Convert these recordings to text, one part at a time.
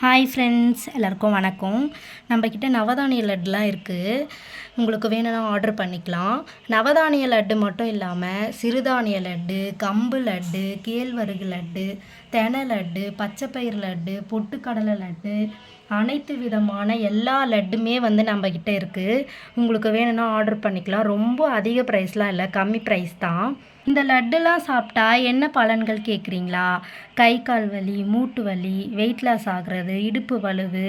Hi friends எல்லாருக்கும் வணக்கம். நம்மக்கிட்ட நவதானிய லட்டுலாம் இருக்குது உங்களுக்கு வேணும்னா ஆர்டர் பண்ணிக்கலாம். நவதானிய லட்டு மட்டும் இல்லாமல் சிறுதானிய லட்டு கம்பு லட்டு கேழ்வரகு லட்டு தென லட்டு பச்சைப்பயிர் லட்டு பொட்டுக்கடலை லட்டு அனைத்து விதமான எல்லா லட்டுமே வந்து நம்மக்கிட்ட இருக்குது உங்களுக்கு வேணும்னா ஆர்டர் பண்ணிக்கலாம். ரொம்ப அதிக ப்ரைஸ்லாம் இல்லை கம்மி ப்ரைஸ் தான். இந்த லட்டுலாம் சாப்பிட்டா என்ன பலன்கள் கேட்குறீங்களா கை கால் வலி மூட்டு வலி வெயிட் லாஸ் ஆகிறது இடுப்பு வலுவு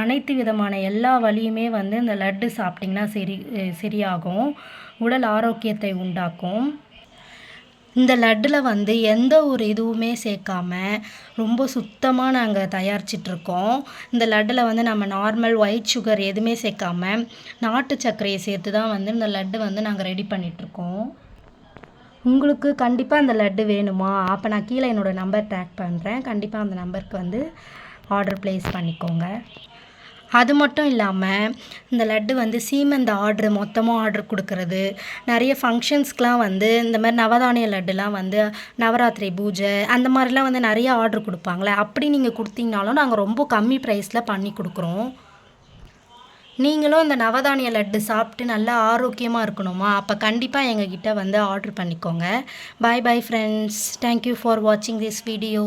அனைத்து விதமான எல்லா வலியுமே வந்து இந்த லட்டு சாப்பிட்டிங்கன்னா சரி சரியாகும். உடல் ஆரோக்கியத்தை உண்டாக்கும். இந்த லட்டில் வந்து எந்த ஒரு இதுவுமே சேர்க்காம ரொம்ப சுத்தமாக நாங்கள் தயாரிச்சிட்ருக்கோம் இந்த லட்டில் வந்து நம்ம நார்மல் ஒயிட் சுகர் எதுவுமே சேர்க்காம நாட்டு சர்க்கரையை சேர்த்து தான் வந்து இந்த லட்டு வந்து நாங்கள் ரெடி பண்ணிகிட்ருக்கோம் உங்களுக்கு கண்டிப்பாக அந்த லட்டு வேணுமா? அப்போ நான் கீழே என்னோடய நம்பர் ட்ராக் பண்ணுறேன் கண்டிப்பாக அந்த நம்பருக்கு வந்து ஆர்டர் ப்ளேஸ் பண்ணிக்கோங்க. அது மட்டும் இல்லாமல் இந்த லட்டு வந்து சீமந்த ஆர்ட்ரு மொத்தமாக ஆர்டர் கொடுக்கறது நிறைய ஃபங்க்ஷன்ஸ்க்கெலாம் வந்து இந்த மாதிரி நவதானிய லட்டுலாம் வந்து நவராத்திரி பூஜை அந்த மாதிரிலாம் வந்து நிறைய ஆர்டர் கொடுப்பாங்களே அப்படி நீங்கள் கொடுத்தீங்கனாலும் நாங்கள் ரொம்ப கம்மி ப்ரைஸில் பண்ணி கொடுக்குறோம். நீங்களும் இந்த நவதானிய லட்டு சாப்பிட்டு நல்லா ஆரோக்கியமாக இருக்கணுமா? அப்போ கண்டிப்பாக எங்ககிட்ட வந்து ஆர்டர் பண்ணிக்கோங்க. Bye bye friends thank you for வாட்சிங் திஸ் வீடியோ